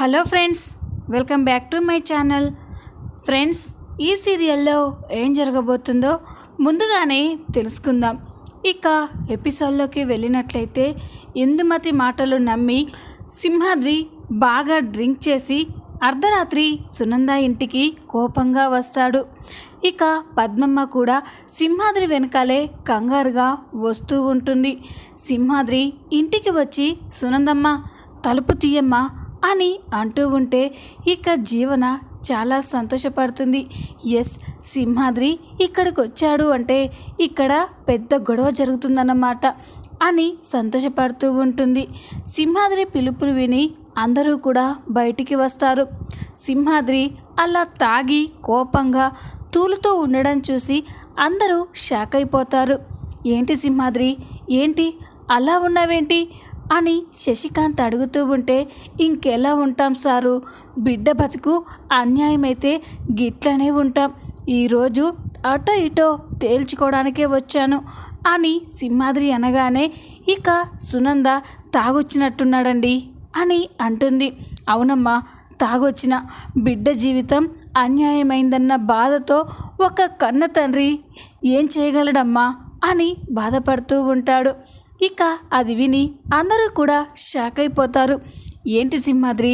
Hello friends welcome back to my channel. Friends ఈ సీరియల్లో ఏం జరగబోతుందో ముందుగానే తెలుసుకుందాం. ఇక ఎపిసోడ్లోకి వెళ్ళినట్లయితే ఇందుమతి మాటలు నమ్మి సింహాద్రి బాగా డ్రింక్ చేసి అర్ధరాత్రి సునంద ఇంటికి కోపంగా వస్తాడు. ఇక పద్మమ్మ కూడా సింహాద్రి వెనకాలే కంగారుగా వస్తూ ఉంటుంది. సింహాద్రి ఇంటికి వచ్చి సునందమ్మ తలుపు తీయమ్మా అని అంటూ ఉంటే ఇక జీవన చాలా సంతోషపడుతుంది. ఎస్ సింహాద్రి ఇక్కడికి వచ్చాడు అంటే ఇక్కడ పెద్ద గొడవ జరుగుతుందన్నమాట అని సంతోషపడుతూ ఉంటుంది. సింహాద్రి పిలుపులు విని అందరూ కూడా బయటికి వస్తారు. సింహాద్రి అలా తాగి కోపంగా తూలుతూ ఉండడం చూసి అందరూ షాక్ అయిపోతారు ఏంటి సింహాద్రి? ఏంటి? అలా ఉన్నావేంటి? అని శశికాంత్ అడుగుతూ ఉంటే ఇంకెలా ఉంటాం సారు? బిడ్డ బతుకు అన్యాయమైతే గిట్లనే ఉంటాం. ఈరోజు అటో ఇటో తేల్చుకోవడానికే వచ్చాను అని సింహాద్రి అనగానే ఇక సునంద తాగొచ్చినట్టున్నాడండి అని అంటుంది. అవునమ్మా తాగొచ్చిన. బిడ్డ జీవితం అన్యాయమైందన్న బాధతో ఒక కన్న తండ్రి ఏం చేయగలడమ్మా? అని బాధపడుతూ ఉంటాడు. ఇక అది విని అందరూ కూడా షాక్ అయిపోతారు. ఏంటి సింహాద్రి?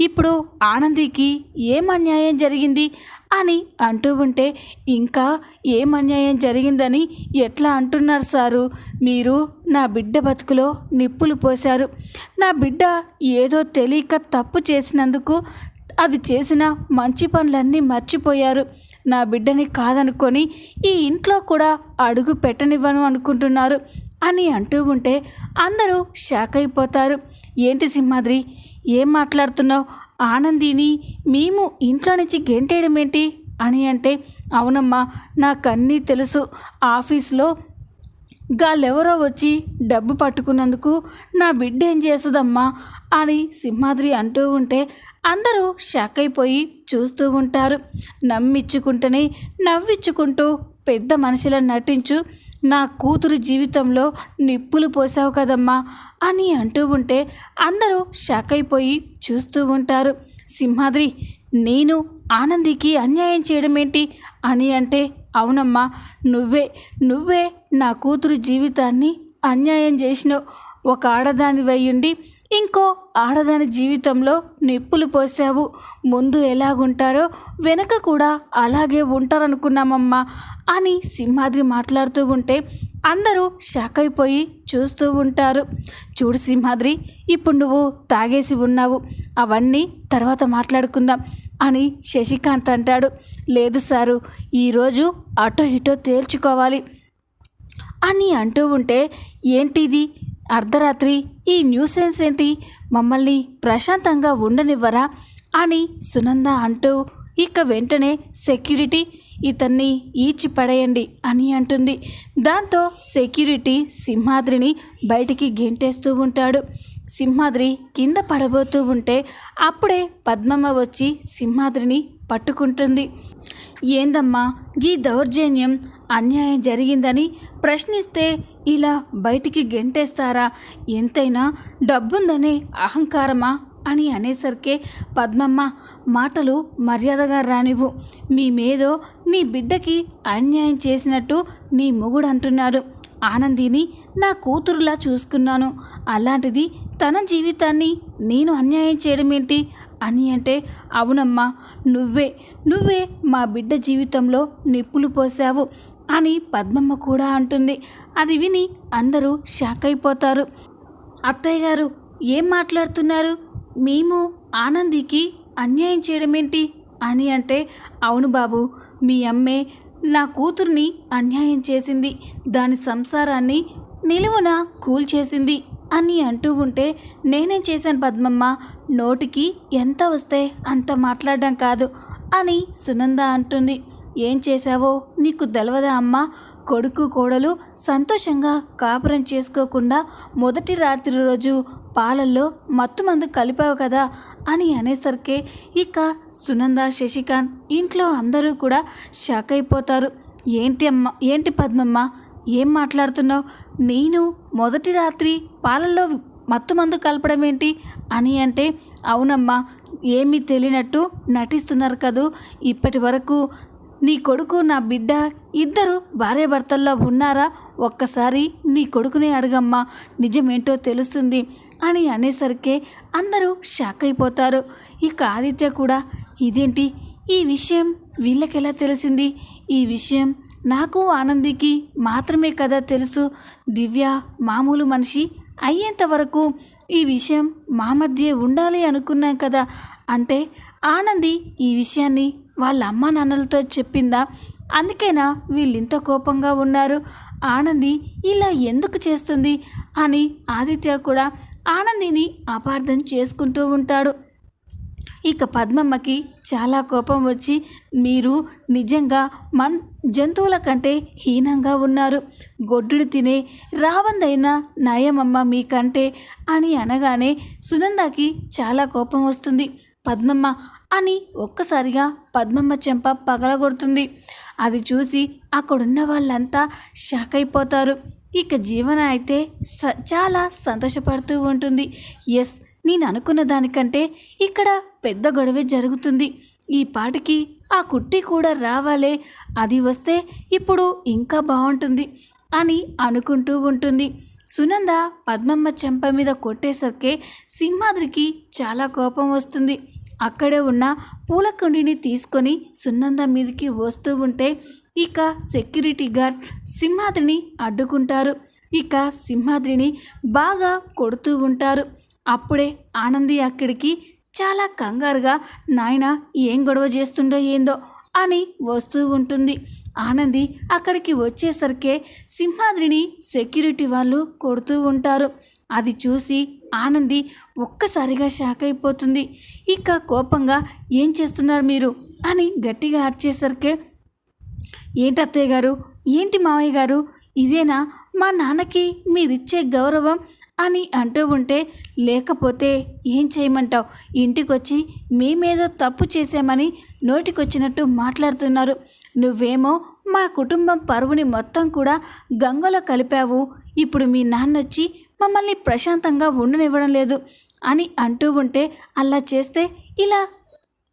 ఇప్పుడు ఆనందికి ఏం అన్యాయం జరిగింది అని అంటూ ఉంటే ఇంకా ఏం అన్యాయం జరిగిందని ఎట్లా అంటున్నారు సారు? మీరు నా బిడ్డ బతుకులో నిప్పులు పోశారు. నా బిడ్డ ఏదో తెలియక తప్పు చేసినందుకు అది చేసిన మంచి పనులన్నీ మర్చిపోయారు. నా బిడ్డని కాదనుకొని ఈ ఇంట్లో కూడా అడుగు పెట్టనివ్వను అనుకుంటున్నారు. అని అంటూ ఉంటే అందరూ షాక్ అయిపోతారు. ఏంటి సింహాద్రి ఏం మాట్లాడుతున్నావు? ఆనందిని మేము ఇంట్లో నుంచి గెంటేయడం ఏంటి? అని అంటే అవునమ్మా నాకన్నీ తెలుసు. ఆఫీస్లో గాళ్ళెవరో వచ్చి డబ్బు పట్టుకున్నందుకు నా బిడ్డ ఏం చేస్తుందమ్మా? అని సింహాద్రి అంటూ ఉంటే అందరూ షాక్ అయిపోయి చూస్తూ ఉంటారు. నమ్మిచ్చుకుంటూనే నవ్విచ్చుకుంటూ పెద్ద మనిషిలా నటించు నా కూతురు జీవితంలో నిప్పులు పోసావు కదమ్మా అని అంటూ ఉంటే అందరూ షాక్ అయిపోయి చూస్తూ ఉంటారు. సింహాద్రి నేను ఆనందికి అన్యాయం చేయడం ఏంటి అని అంటే అవునమ్మా నువ్వే నువ్వే నా కూతురు జీవితాన్ని అన్యాయం చేసినావు. ఒక ఆడదాని ఉండి ఇంకో ఆడదాని జీవితంలో నిప్పులు పోసావు. ముందు ఎలాగుంటారో వెనక కూడా అలాగే ఉంటారనుకున్నామమ్మా అని సింహాద్రి మాట్లాడుతూ ఉంటే అందరూ షాక్ అయిపోయి చూస్తూ ఉంటారు. చూడు సింహాద్రి ఇప్పుడు నువ్వు తాగేసి ఉన్నావు. అవన్నీ తర్వాత మాట్లాడుకుందాం అని శశికాంత్ అంటాడు. లేదు సారు ఈరోజు అటో ఇటో తేల్చుకోవాలి అని అంటూ ఉంటే ఏంటిది? అర్ధరాత్రి ఈ న్యూసెన్స్ ఏంటి? మమ్మల్ని ప్రశాంతంగా ఉండనివ్వరా? అని సునంద అంటూ ఇక వెంటనే సెక్యూరిటీ ఇతన్ని ఈడ్చి పడేయండి అని అంటుంది. దాంతో సెక్యూరిటీ సింహాద్రిని బయటికి గెంటేస్తూ ఉంటాడు. సింహాద్రి కింద పడబోతూ ఉంటే అప్పుడే పద్మమ్మ వచ్చి సింహాద్రిని పట్టుకుంటుంది. ఏందమ్మా ఈ దౌర్జన్యం అన్యాయం జరిగిందని ప్రశ్నిస్తే ఇలా బయటికి గెంటేస్తారా? ఎంతైనా డబ్బుందనే అహంకారమా? అని అనేసరికే పద్మమ్మ మాటలు మర్యాదగా రానివ్వు. మేమేదో నీ బిడ్డకి అన్యాయం చేసినట్టు నీ మొగుడు అంటున్నాడు ఆనందిని నా కూతురులా చూసుకున్నాను. అలాంటిది తన జీవితాన్ని నేను అన్యాయం చేయడం ఏంటి అని అంటే అవునమ్మా నువ్వే నువ్వే మా బిడ్డ జీవితంలో నిప్పులు పోసావు అని పద్మమ్మ కూడా అంటుంది. అది విని అందరూ షాక్ అయిపోతారు. అత్తయ్య గారు ఏం మాట్లాడుతున్నారు? మేము ఆనందికి అన్యాయం చేయడం ఏంటి అని అంటే అవును బాబు మీ అమ్మే నా కూతుర్ని అన్యాయం చేసింది. దాని సంసారాన్ని నిలువున కూల్చేసింది అని అంటూ ఉంటే నేనేం చేశాను పద్మమ్మ? నోటికి ఎంత వస్తే అంత మాట్లాడడం కాదు అని సునంద అంటుంది. ఏం చేశావో నీకు తెలవదా అమ్మా? కొడుకు కోడలు సంతోషంగా కాపురం చేసుకోకుండా మొదటి రాత్రి రోజు పాలల్లో మత్తు మందు కలిపావు కదా అని అనేసరికి ఇక సునంద శశికాంత్ ఇంట్లో అందరూ కూడా షాక్ అయిపోతారు. ఏంటి అమ్మ? ఏంటి పద్మమ్మ? ఏం మాట్లాడుతున్నావు? నేను మొదటి రాత్రి పాలల్లో మత్తు మందు కలపడం ఏంటి అని అంటే అవునమ్మా ఏమీ తెలియనట్టు నటిస్తున్నారు కదూ. ఇప్పటి వరకు నీ కొడుకు నా బిడ్డ ఇద్దరు భార్యాభర్తల్లో ఉన్నారా? ఒక్కసారి నీ కొడుకునే అడగమ్మా. నిజమేంటో తెలుస్తుంది అని అనేసరికే అందరూ షాక్ అయిపోతారు. ఇక ఆదిత్య కూడా ఇదేంటి? ఈ విషయం వీళ్ళకెలా తెలిసింది? ఈ విషయం నాకు ఆనందికి మాత్రమే కదా తెలుసు. దివ్య మామూలు మనిషి అయ్యేంత వరకు ఈ విషయం మా మధ్య ఉండాలి అనుకున్నాం కదా. అంటే ఆనంది ఈ విషయాన్ని వాళ్ళ అమ్మా నాన్నలతో చెప్పిందా? అందుకేనా వీళ్ళింత కోపంగా ఉన్నారు? ఆనంది ఇలా ఎందుకు చేస్తుంది? అని ఆదిత్య కూడా ఆనందిని అపార్థం చేసుకుంటూ ఉంటాడు. ఇక పద్మమ్మకి చాలా కోపం వచ్చి మీరు నిజంగా మన్ జంతువుల కంటే హీనంగా ఉన్నారు. గొడ్డుని తినే రావందైనా నయమమ్మ మీకంటే అని అనగానే సునందాకి చాలా కోపం వస్తుంది. పద్మమ్మ అని ఒక్కసారిగా పద్మమ్మ చెంప పగలగొడుతుంది. అది చూసి అక్కడున్న వాళ్ళంతా షాక్ అయిపోతారు. ఇక జీవన అయితే స చాలా సంతోషపడుతూ ఉంటుంది. ఎస్ నేను అనుకున్న దానికంటే ఇక్కడ పెద్ద గొడవే జరుగుతుంది. ఈ పాటికి ఆ కుట్టి కూడా రావాలే అది వస్తే ఇప్పుడు ఇంకా బాగుంటుంది అని అనుకుంటూ ఉంటుంది. సునంద పద్మమ్మ చెంప మీద కొట్టేసరికి సింహాద్రికి చాలా కోపం వస్తుంది. అక్కడే ఉన్న పూలకుండిని తీసుకొని సున్నంద మీదకి వస్తూ ఉంటే ఇక సెక్యూరిటీ గార్డ్ సింహాద్రిని అడ్డుకుంటారు. ఇక సింహాద్రిని బాగా కొడుతూ ఉంటారు. అప్పుడే ఆనంది అక్కడికి చాలా కంగారుగా నాయన ఏం గొడవ చేస్తుండో ఏందో అని వస్తూ ఉంటుంది. ఆనంది అక్కడికి వచ్చేసరికే సింహాద్రిని సెక్యూరిటీ వాళ్ళు కొడుతూ ఉంటారు. అది చూసి ఆనంది ఒక్కసారిగా షాక్ అయిపోతుంది. ఇక కోపంగా ఏం చేస్తున్నారు మీరు? అని గట్టిగా అరిచేసరికి ఏంటి అత్తయ్య గారు? ఏంటి మావయ్య గారు? ఇదేనా? మా నాన్నకి మీరిచ్చే గౌరవం అని అంటూ ఉంటే లేకపోతే ఏం చేయమంటావు? ఇంటికొచ్చి మేమేదో తప్పు చేశామని నోటికొచ్చినట్టు మాట్లాడుతున్నారు. నువ్వేమో మా కుటుంబం పరువుని మొత్తం కూడా గంగలో కలిపావు. ఇప్పుడు మీ నాన్నొచ్చి మమ్మల్ని ప్రశాంతంగా ఉండనివ్వడం లేదు అని అంటూ ఉంటే అలా చేస్తే ఇలా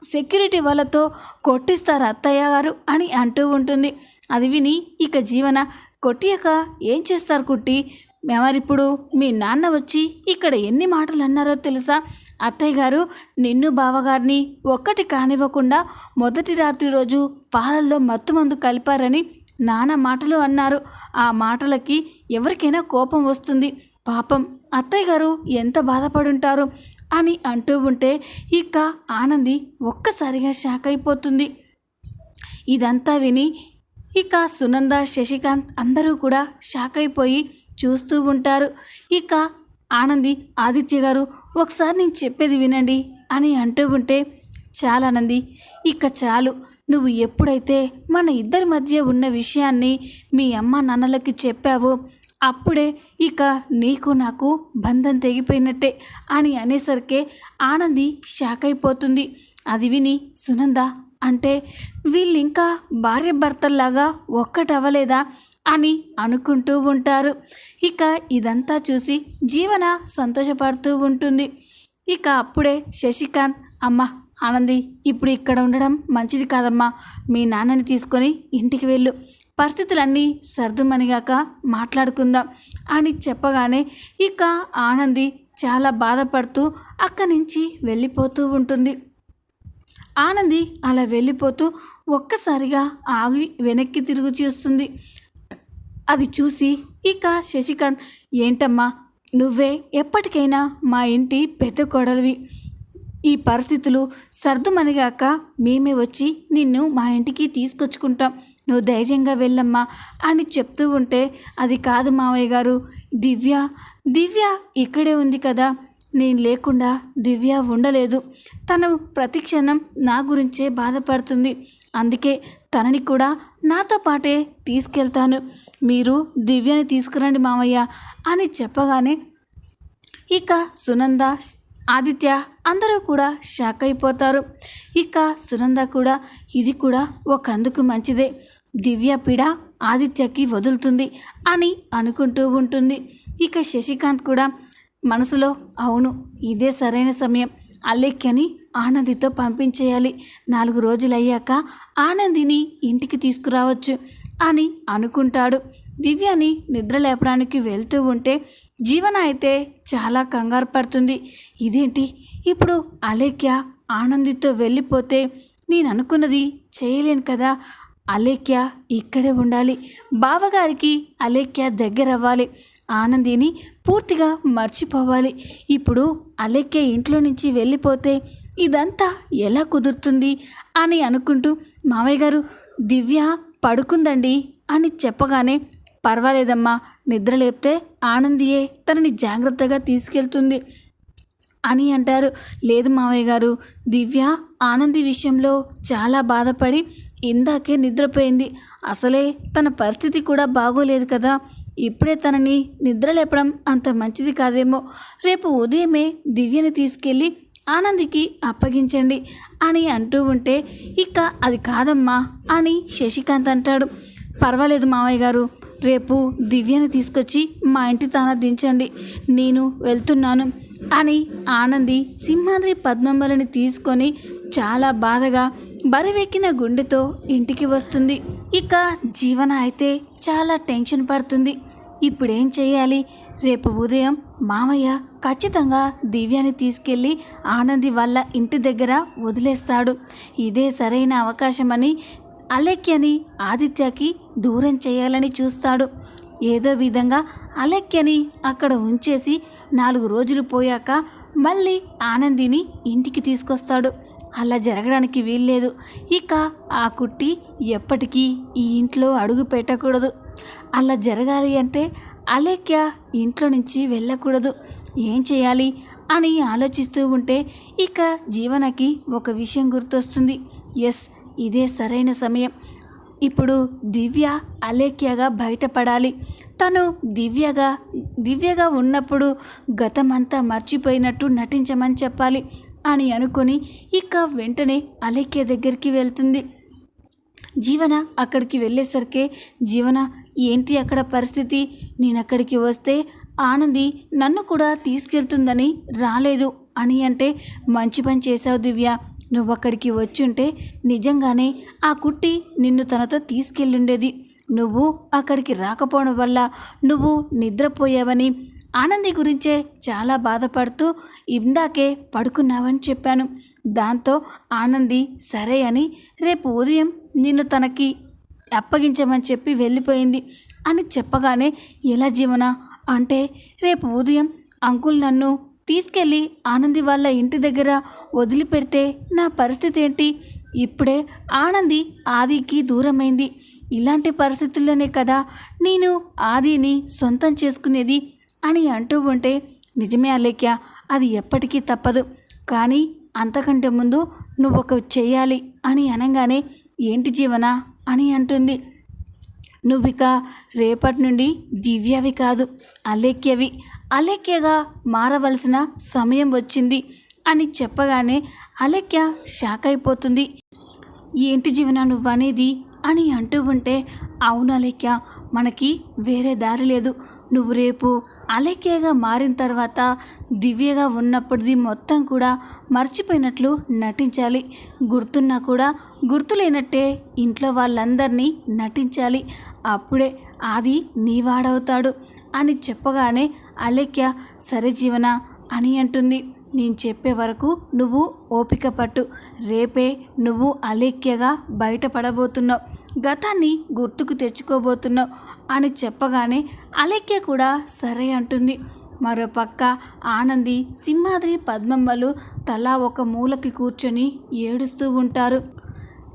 సెక్యూరిటీ వాళ్ళతో కొట్టిస్తారు అత్తయ్య గారు అని అంటూ ఉంటుంది. అది విని ఇక జీవన కొట్టియక ఏం చేస్తారు కుట్టి? మేమరిప్పుడు మీ నాన్న వచ్చి ఇక్కడ ఎన్ని మాటలు అన్నారో తెలుసా? అత్తయ్య గారు నిన్ను బావగారిని ఒక్కటి కానివ్వకుండా మొదటి రాత్రి రోజు పాలల్లో మత్తుమందు కలిపారని నాన్న మాటలు అన్నారు. ఆ మాటలకి ఎవరికైనా కోపం వస్తుంది. పాపం అత్తయ్య గారు ఎంత బాధపడుంటారు? అని అంటూ ఉంటే ఇక ఆనంది ఒక్కసారిగా షాక్ అయిపోతుంది. ఇదంతా విని ఇక సునంద శశికాంత్ అందరూ కూడా షాక్ అయిపోయి చూస్తూ ఉంటారు. ఇక ఆనంది ఆదిత్య గారు ఒకసారి నేను చెప్పేది వినండి అని అంటూ ఉంటే చాలానంది ఇక చాలు. నువ్వు ఎప్పుడైతే మన ఇద్దరి మధ్య ఉన్న విషయాన్ని మీ అమ్మ నాన్నలకి చెప్పావో అప్పుడే ఇక నీకు నాకు బంధం తెగిపోయినట్టే అని అనేసరికే ఆనంది షాక్ అయిపోతుంది. అది విని సునంద అంటే వీళ్ళు ఇంకా భార్య భర్తల్లాగా ఒక్కటవ్వలేదా అని అనుకుంటూ ఉంటారు. ఇక ఇదంతా చూసి జీవన సంతోషపడుతూ ఉంటుంది. ఇక అప్పుడే శశికాంత్ అమ్మ ఆనంది ఇప్పుడు ఇక్కడ ఉండడం మంచిది కాదమ్మా మీ నాన్నని తీసుకొని ఇంటికి వెళ్ళు. పరిస్థితులన్నీ సర్దుమనిగాక మాట్లాడుకుందాం అని చెప్పగానే ఇక ఆనంది చాలా బాధపడుతూ అక్కడి నుంచి వెళ్ళిపోతూ ఉంటుంది. ఆనంది అలా వెళ్ళిపోతూ ఒక్కసారిగా ఆగి వెనక్కి తిరుగు చూస్తుంది. అది చూసి ఇక శశికాంత్ ఏంటమ్మా నువ్వే ఎప్పటికైనా మా ఇంటి పెద్ద కొడలివి. ఈ పరిస్థితులు సర్దుమనిగాక మేమే వచ్చి నిన్ను మా ఇంటికి తీసుకొచ్చుకుంటాం. నువ్వు ధైర్యంగా వెళ్ళమ్మా అని చెప్తూ ఉంటే అది కాదు మావయ్య గారు. దివ్య దివ్య ఇక్కడే ఉంది కదా. నేను లేకుండా దివ్య ఉండలేదు. తను ప్రతి క్షణం నా గురించే బాధపడుతుంది. అందుకే తనని కూడా నాతో పాటే తీసుకెళ్తాను. మీరు దివ్యని తీసుకురండి మామయ్య అని చెప్పగానే ఇక సునంద ఆదిత్య అందరూ కూడా షాక్ అయిపోతారు. ఇక సునంద కూడా ఇది కూడా ఒక అందుకు మంచిదే. దివ్యపీడ ఆదిత్యకి వదులుతుంది అని అనుకుంటూ ఉంటుంది. ఇక శశికాంత్ కూడా మనసులో అవును ఇదే సరైన సమయం. అల్లెక్కని ఆనందితో పంపించేయాలి. నాలుగు రోజులు అయ్యాక ఆనందిని ఇంటికి తీసుకురావచ్చు అని అనుకుంటాడు. దివ్యని నిద్ర లేపడానికి వెళ్తూ ఉంటే జీవన అయితే చాలా కంగారు పడుతుంది. ఇదేంటి? ఇప్పుడు అలేఖ్య ఆనందితో వెళ్ళిపోతే నేను అనుకున్నది చేయలేను కదా అలేఖ్య ఇక్కడే ఉండాలి. బావగారికి అలేఖ్య దగ్గర అవ్వాలి ఆనందిని పూర్తిగా మర్చిపోవాలి. ఇప్పుడు అలేఖ్య ఇంట్లో నుంచి వెళ్ళిపోతే ఇదంతా ఎలా కుదురుతుంది అని అనుకుంటూ మామయ్య గారు దివ్య పడుకుందండి అని చెప్పగానే పర్వాలేదమ్మా నిద్ర లేపితే ఆనందియే తనని జాగ్రత్తగా తీసుకెళ్తుంది అని అంటారు. లేదు మామయ్య గారు దివ్య ఆనంది విషయంలో చాలా బాధపడి ఇందాకే నిద్రపోయింది. అసలే తన పరిస్థితి కూడా బాగోలేదు కదా. ఇప్పుడే తనని నిద్ర లేపడం అంత మంచిది కాదేమో. రేపు ఉదయమే దివ్యని తీసుకెళ్ళి ఆనందికి అప్పగించండి అని అంటూ ఉంటే ఇక అది కాదమ్మా అని శశికాంత్ అంటాడు. పర్వాలేదు మామయ్య గారు రేపు దివ్యని తీసుకొచ్చి మా ఇంటి తాన దించండి. నేను వెళ్తున్నాను అని ఆనంది సింహాద్రి పద్మంబలని తీసుకొని చాలా బాధగా బరివెక్కిన గుండెతో ఇంటికి వస్తుంది. ఇక జీవన అయితే చాలా టెన్షన్ పడుతుంది. ఇప్పుడేం చేయాలి? రేపు ఉదయం మామయ్య ఖచ్చితంగా దివ్యాని తీసుకెళ్ళి ఆనంది వాళ్ళ ఇంటి దగ్గర వదిలేస్తాడు. ఇదే సరైన అవకాశమని అలెక్యని ఆదిత్యకి దూరం చేయాలని చూస్తాడు. ఏదో విధంగా అలెక్యని అక్కడ ఉంచేసి నాలుగు రోజులు పోయాక మళ్ళీ ఆనందిని ఇంటికి తీసుకొస్తాడు. అలా జరగడానికి వీల్లేదు. ఇక ఆ కుట్టి ఎప్పటికీ ఈ ఇంట్లో అడుగు పెట్టకూడదు. అలా జరగాలి అంటే అలేఖ్య ఇంట్లో నుంచి వెళ్ళకూడదు. ఏం చేయాలి అని ఆలోచిస్తూ ఉంటే ఇక జీవనకి ఒక విషయం గుర్తొస్తుంది. ఎస్ ఇదే సరైన సమయం. ఇప్పుడు దివ్య అలేఖ్యగా బయటపడాలి. తను దివ్యగా దివ్యగా ఉన్నప్పుడు గతమంతా మర్చిపోయినట్టు నటించమని చెప్పాలి అని అనుకొని ఇక వెంటనే అలేఖ్య దగ్గరికి వెళ్తుంది. జీవన అక్కడికి వెళ్ళేసరికి జీవన ఏంటి అక్కడ పరిస్థితి? నేను అక్కడికి వస్తే ఆనంది నన్ను కూడా తీసుకెళ్తుందని రాలేదు. అని అంటే మంచి పని చేశావు దివ్య. నువ్వు అక్కడికి వచ్చుంటే నిజంగానే ఆ కుట్టి నిన్ను తనతో తీసుకెళ్ళుండేది. నువ్వు అక్కడికి రాకపోవడం వల్ల నువ్వు నిద్రపోయావని ఆనంది గురించే చాలా బాధపడుతూ ఇందాకే పడుకున్నావని చెప్పాను. దాంతో ఆనంది సరే అని రేపు ఉదయం నిన్ను తనకి అప్పగించమని చెప్పి వెళ్ళిపోయింది. అని చెప్పగానే ఎలా జీవన? అంటే రేపు ఉదయం అంకుల్ నన్ను తీసుకెళ్ళి ఆనంది వాళ్ళ ఇంటి దగ్గర వదిలిపెడితే నా పరిస్థితి ఏంటి? ఇప్పుడే ఆనంది ఆదికి దూరమైంది. ఇలాంటి పరిస్థితుల్లోనే కదా నేను ఆదిని సొంతం చేసుకునేది అని అంటూ ఉంటే నిజమే అలేఖ్య అది ఎప్పటికీ తప్పదు. కానీ అంతకంటే ముందు నువ్వు ఒక చేయాలి అని అనగానే ఏంటి జీవన అని అంటుంది. నువ్విక రేపటి నుండి దివ్యవి కాదు అలేఖ్యవి. అలేఖ్యగా మారవలసిన సమయం వచ్చింది అని చెప్పగానే అలేఖ్య షాక్ అయిపోతుంది. ఏంటి జీవన నువ్వనేది? అని అంటూ ఉంటే అవును అలేఖ్య మనకి వేరే దారి లేదు. నువ్వు రేపు అలేఖ్యగా మారిన తర్వాత దివ్యగా ఉన్నప్పటిది మొత్తం కూడా మర్చిపోయినట్లు నటించాలి. గుర్తున్నా కూడా గుర్తులేనట్టే ఇంట్లో వాళ్ళందరినీ నటించాలి. అప్పుడే అది నీవాడవుతాడు అని చెప్పగానే అలేఖ్య సరే జీవన? అని అంటుంది. నేను చెప్పే వరకు నువ్వు ఓపిక పట్టు. రేపే నువ్వు అలేఖ్యగా బయటపడబోతున్నావు. గతాన్ని గుర్తుకు తెచ్చుకోబోతున్నావు అని చెప్పగానే అలేఖ్య కూడా సరే అంటుంది. మరోపక్క ఆనంది సింహాద్రి పద్మమ్మలు తలా ఒక మూలకి కూర్చొని ఏడుస్తూ ఉంటారు.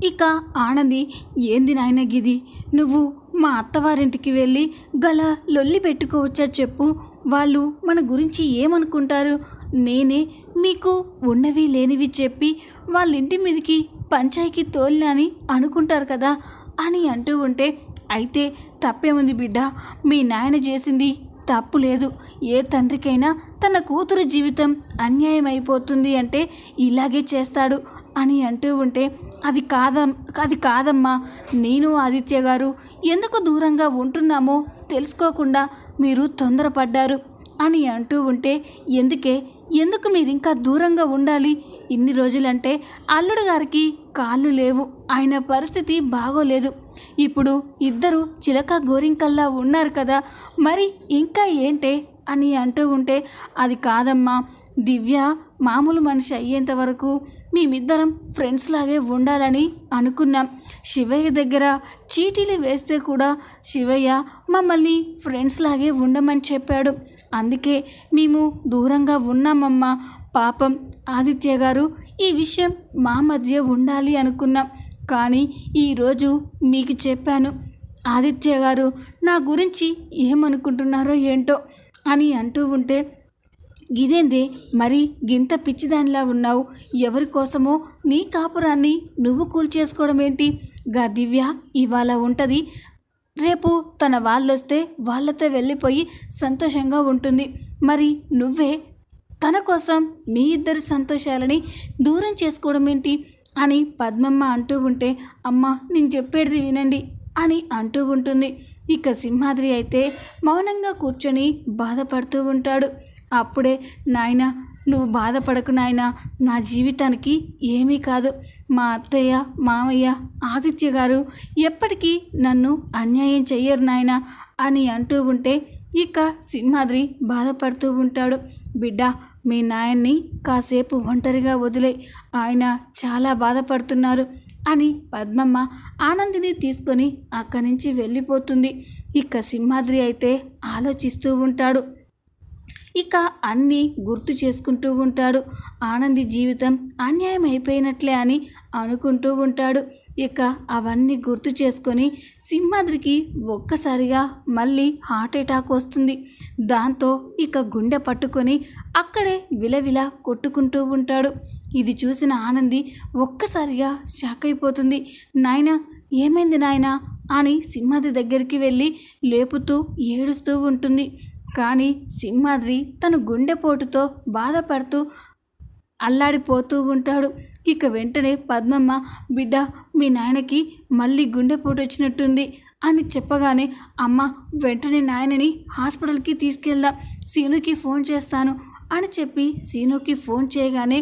ఇక ఆనంది ఏంది నాయన గిది? నువ్వు మా అత్తవారింటికి వెళ్ళి గల లొల్లి పెట్టుకోవచ్చా చెప్పు. వాళ్ళు మన గురించి ఏమనుకుంటారు? నేనే మీకు ఉన్నవి లేనివి చెప్పి వాళ్ళ ఇంటి మీదకి పంచాయికి తోలినని అనుకుంటారు కదా అని అంటూ ఉంటే అయితే తప్పేముంది బిడ్డ? మీ నాయన చేసింది తప్పు లేదు. ఏ తండ్రికైనా తన కూతురు జీవితం అన్యాయం అయిపోతుంది అంటే ఇలాగే చేస్తాడు. అని అంటూ ఉంటే అది కాదం అది కాదమ్మా నేను ఆదిత్య గారు ఎందుకు దూరంగా ఉంటున్నామో తెలుసుకోకుండా మీరు తొందరపడ్డారు అని అంటూ ఉంటే ఎందుకే? ఎందుకు మీరు ఇంకా దూరంగా ఉండాలి? ఇన్ని రోజులంటే అల్లుడు గారికి కాళ్ళు లేవు ఆయన పరిస్థితి బాగోలేదు. ఇప్పుడు ఇద్దరు చిలక గోరింకల్లా ఉన్నారు కదా మరి ఇంకా ఏంటే? అని అంటూ ఉంటే అది కాదమ్మా దివ్య మామూలు మనిషి అయ్యేంత వరకు మేమిద్దరం ఫ్రెండ్స్ లాగే ఉండాలని అనుకున్నాం. శివయ్య దగ్గర చీటీలు వేస్తే కూడా శివయ్య మమ్మల్ని ఫ్రెండ్స్ లాగే ఉండమని చెప్పాడు. అందుకే మేము దూరంగా ఉన్నామమ్మా. పాపం ఆదిత్య గారు ఈ విషయం మా మధ్య ఉండాలి అనుకున్నాం. కానీ ఈరోజు మీకు చెప్పాను. ఆదిత్య గారు నా గురించి ఏమనుకుంటున్నారో ఏంటో అని అంటూ ఉంటే గిదేంది మరి గింత పిచ్చిదానిలా ఉన్నావు? ఎవరి కోసమో? నీ కాపురాన్ని నువ్వు కూల్చేసుకోవడం ఏంటి గా దివ్య ఇవాళ ఉంటుంది. రేపు తన వాళ్ళొస్తే వాళ్ళతో వెళ్ళిపోయి సంతోషంగా ఉంటుంది. మరి నువ్వే తన కోసం మీ ఇద్దరి సంతోషాలని దూరం చేసుకోవడం ఏంటి అని పద్మమ్మ అంటూ ఉంటే అమ్మ నేను చెప్పేది వినండి అని అంటూ ఉంటుంది. ఇక సింహాద్రి అయితే మౌనంగా కూర్చొని బాధపడుతూ ఉంటాడు. అప్పుడే నాయన నువ్వు బాధపడకు నాయన. నా జీవితానికి ఏమీ కాదు. మా అత్తయ్య మామయ్య ఆదిత్య గారు ఎప్పటికీ నన్ను అన్యాయం చెయ్యరు నాయన అని అంటూ ఉంటే ఇక సింహాద్రి బాధపడుతూ ఉంటాడు. బిడ్డ మీ నాయన్ని కాసేపు ఒంటరిగా వదిలే. ఆయన చాలా బాధపడుతున్నారు అని పద్మమ్మ ఆనందిని తీసుకొని అక్కడి నుంచి వెళ్ళిపోతుంది. ఇక సింహాద్రి అయితే ఆలోచిస్తూ ఉంటాడు. ఇక అన్నీ గుర్తు చేసుకుంటూ ఉంటాడు. ఆనంది జీవితం అన్యాయం అయిపోయినట్లే అని అనుకుంటూ ఉంటాడు. ఇక అవన్నీ గుర్తు చేసుకొని సింహాద్రికి ఒక్కసారిగా మళ్ళీ హార్ట్ అటాక్ వస్తుంది. దాంతో ఇక గుండె పట్టుకొని అక్కడే విలవిల కొట్టుకుంటూ ఉంటాడు. ఇది చూసిన ఆనంది ఒక్కసారిగా షాక్ అయిపోతుంది. నాయన ఏమైంది నాయనా? అని సింహాద్రి దగ్గరికి వెళ్ళి లేపుతూ ఏడుస్తూ ఉంటుంది. కానీ సింహాద్రి తన గుండెపోటుతో బాధపడుతూ అల్లాడిపోతూ ఉంటాడు. ఇక వెంటనే పద్మమ్మ బిడ్డ మీ నాయనకి మళ్ళీ గుండెపోటు వచ్చినట్టుంది అని చెప్పగానే అమ్మ వెంటనే నాయనని హాస్పిటల్కి తీసుకెళ్దాం సీనుకి ఫోన్ చేస్తాను అని చెప్పి సీనుకి ఫోన్ చేయగానే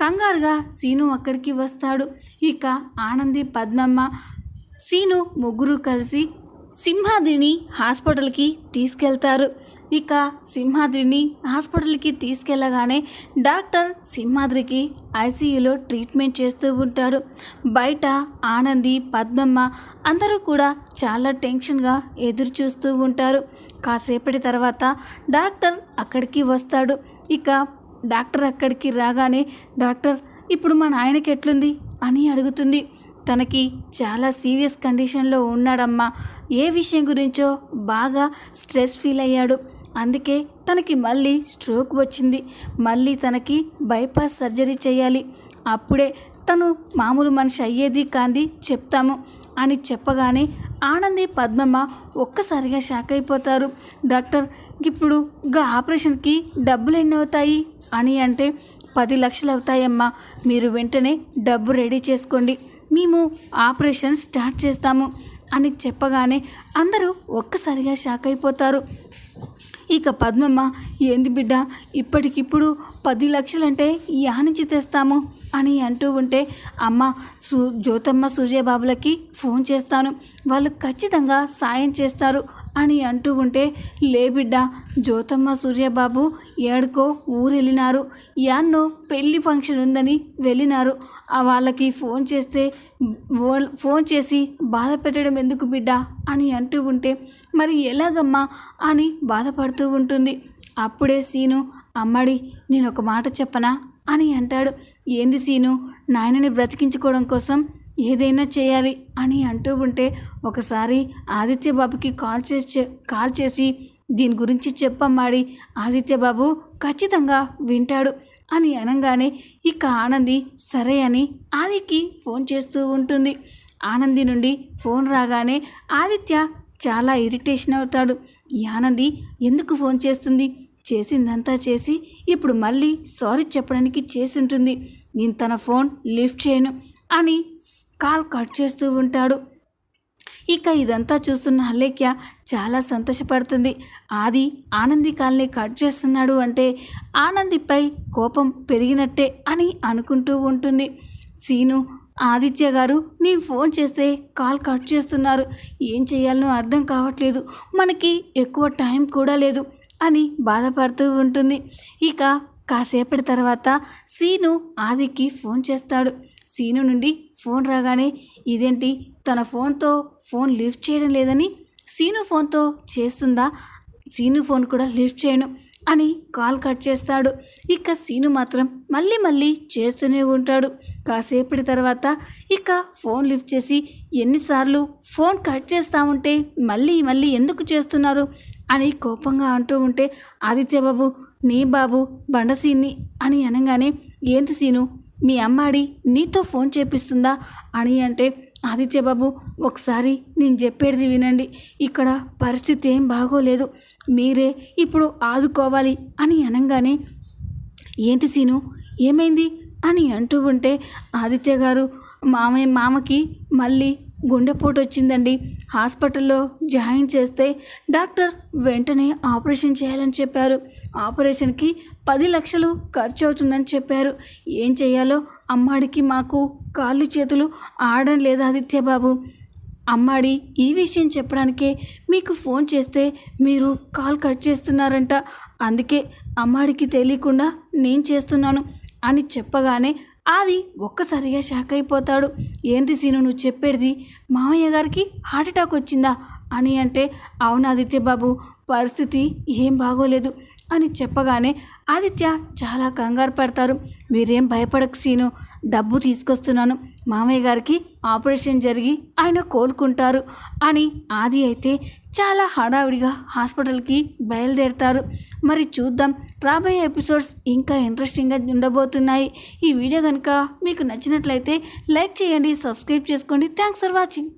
కంగారుగా సీను అక్కడికి వస్తాడు. ఇక ఆనంది పద్మమ్మ సీను ముగ్గురు కలిసి సింహాద్రిని హాస్పిటల్కి తీసుకెళ్తారు. ఇక సింహాద్రిని హాస్పిటల్కి తీసుకెళ్ళగానే డాక్టర్ సింహాద్రికి ఐసీయూలో ట్రీట్మెంట్ చేస్తూ ఉంటాడు. బయట ఆనంది పద్మమ్మ అందరూ కూడా చాలా టెన్షన్గా ఎదురు చూస్తూ ఉంటారు. కాసేపటి తర్వాత డాక్టర్ అక్కడికి వస్తాడు. ఇక డాక్టర్ అక్కడికి రాగానే డాక్టర్ ఇప్పుడు మా నాయనకి ఎట్లుంది? అని అడుగుతుంది. తనకి చాలా సీరియస్ కండిషన్లో ఉన్నాడమ్మా. ఏ విషయం గురించో బాగా స్ట్రెస్ ఫీల్ అయ్యాడు. అందుకే తనకి మళ్ళీ స్ట్రోక్ వచ్చింది. మళ్ళీ తనకి బైపాస్ సర్జరీ చేయాలి. అప్పుడే తను మామూలు మనిషి అయ్యేది కాంది చెప్తాము అని చెప్పగానే ఆనంది పద్మమ్మ ఒక్కసారిగా షాక్ అయిపోతారు. డాక్టర్ ఇప్పుడు గా ఆపరేషన్కి డబ్బులు ఎన్ని అవుతాయి అని అంటే పది లక్షలు అవుతాయమ్మా మీరు వెంటనే డబ్బు రెడీ చేసుకోండి. మేము ఆపరేషన్ స్టార్ట్ చేస్తాము అని చెప్పగానే అందరూ ఒక్కసారిగా షాక్ అయిపోతారు. ఇక పద్మమ్మ ఏంది బిడ్డ ఇప్పటికిప్పుడు పది లక్షలంటే యానించి తెస్తాము అని అంటూ ఉంటే అమ్మ సు జ్యోతమ్మ సూర్యబాబులకి ఫోన్ చేస్తాను. వాళ్ళు ఖచ్చితంగా సాయం చేస్తారు అని అంటూ ఉంటే లే బిడ్డ జ్యోతమ్మ సూర్యబాబు ఏడుకో ఊరెళ్ళినారు. యాన్నో పెళ్ళి ఫంక్షన్ ఉందని వెళ్ళినారు. ఆ వాళ్ళకి ఫోన్ చేస్తే ఫోన్ చేసి బాధ పెట్టడం ఎందుకు బిడ్డ అని అంటూ ఉంటే మరి ఎలాగమ్మా అని బాధపడుతూ ఉంటుంది. అప్పుడే సీను అమ్మడి నేను ఒక మాట చెప్పనా అని అంటాడు. ఏంది సీను నాయనని బ్రతికించుకోవడం కోసం ఏదైనా చేయాలి అని అంటూ ఉంటే ఒకసారి ఆదిత్య బాబుకి కాల్ చేసి కాల్ చేసి దీని గురించి చెప్పమ్మాడి. ఆదిత్య బాబు ఖచ్చితంగా వింటాడు అని అనగానే ఇక ఆనంది సరే అని ఆదికి ఫోన్ చేస్తూ ఉంటుంది. ఆనంది నుండి ఫోన్ రాగానే ఆదిత్య చాలా ఇరిటేషన్ అవుతాడు. ఈ ఆనంది ఎందుకు ఫోన్ చేస్తుంది? చేసిందంతా చేసి ఇప్పుడు మళ్ళీ సారీ చెప్పడానికి చేసి ఉంటుంది. నేను తన ఫోన్ లిఫ్ట్ చేయను అని కాల్ కట్ చేస్తూ ఉంటాడు. ఇక ఇదంతా చూస్తున్న అలేఖ్య చాలా సంతోషపడుతుంది. ఆది ఆనంది కాల్ని కట్ చేస్తున్నాడు అంటే ఆనందిపై కోపం పెరిగినట్టే అని అనుకుంటూ ఉంటుంది. సీను ఆదిత్య గారు నేను ఫోన్ చేస్తే కాల్ కట్ చేస్తున్నారు. ఏం చేయాలనో అర్థం కావట్లేదు. మనకి ఎక్కువ టైం కూడా లేదు అని బాధపడుతూ ఉంటుంది. ఇక కాసేపటి తర్వాత సీను ఆదికి ఫోన్ చేస్తాడు. సీను నుండి ఫోన్ రాగానే ఇదేంటి? తన ఫోన్తో ఫోన్ లిఫ్ట్ చేయడం లేదని సీను ఫోన్తో చేస్తుందా? సీను ఫోన్ కూడా లిఫ్ట్ చేయను అని కాల్ కట్ చేస్తాడు. ఇక సీను మాత్రం మళ్ళీ మళ్ళీ చేస్తూనే ఉంటాడు. కాసేపటి తర్వాత ఇక ఫోన్ లిఫ్ట్ చేసి ఎన్నిసార్లు ఫోన్ కట్ చేస్తూ ఉంటే మళ్ళీ మళ్ళీ ఎందుకు చేస్తున్నారు? అని కోపంగా అంటూ ఉంటే ఆదిత్య బాబు నీ బాబు బండసీని అని అనగానే ఏంటి సీను? మీ అమ్మాడి నీతో ఫోన్ చేపిస్తుందా? అని అంటే ఆదిత్య బాబు ఒకసారి నేను చెప్పేది వినండి. ఇక్కడ పరిస్థితి ఏం బాగోలేదు. మీరే ఇప్పుడు ఆదుకోవాలి అని అనగానే ఏంటి సీను? ఏమైంది? అని అంటూ ఉంటే ఆదిత్య గారు మామయ్య మామకి మళ్ళీ గుండెపోటు వచ్చిందండి. హాస్పిటల్లో జాయిన్ చేస్తే డాక్టర్ వెంటనే ఆపరేషన్ చేయాలని చెప్పారు. ఆపరేషన్కి పది లక్షలు ఖర్చు అవుతుందని చెప్పారు. ఏం చేయాలో? అమ్మాడికి మాకు కాళ్ళు చేతులు ఆడడం లేదు ఆదిత్య బాబు. అమ్మాడి ఈ విషయం చెప్పడానికే మీకు ఫోన్ చేస్తే మీరు కాల్ కట్ చేస్తున్నారంట. అందుకే అమ్మాడికి తెలియకుండా నేను చేస్తున్నాను అని చెప్పగానే అది ఒక్కసారిగా షాక్ అయిపోతాడు. ఏంటి సీను నువ్వు చెప్పేది? మామయ్య గారికి హార్ట్ అటాక్ వచ్చిందా? అని అంటే అవును ఆదిత్య బాబు పరిస్థితి ఏం బాగోలేదు అని చెప్పగానే ఆదిత్య చాలా కంగారు పడతారు. మీరేం భయపడక సీను డబ్బు తీసుకొస్తున్నాను. మామయ్య గారికి ఆపరేషన్ జరిగి ఆయన కోలుకుంటారు అని ఆది అయితే చాలా హడావిడిగా హాస్పిటల్కి బయలుదేరుతారు. మరి చూద్దాం రాబోయే ఎపిసోడ్స్ ఇంకా ఇంట్రెస్టింగ్గా ఉండబోతున్నాయి. ఈ వీడియో కనుక మీకు నచ్చినట్లయితే లైక్ చేయండి సబ్స్క్రైబ్ చేసుకోండి. Thanks for watching.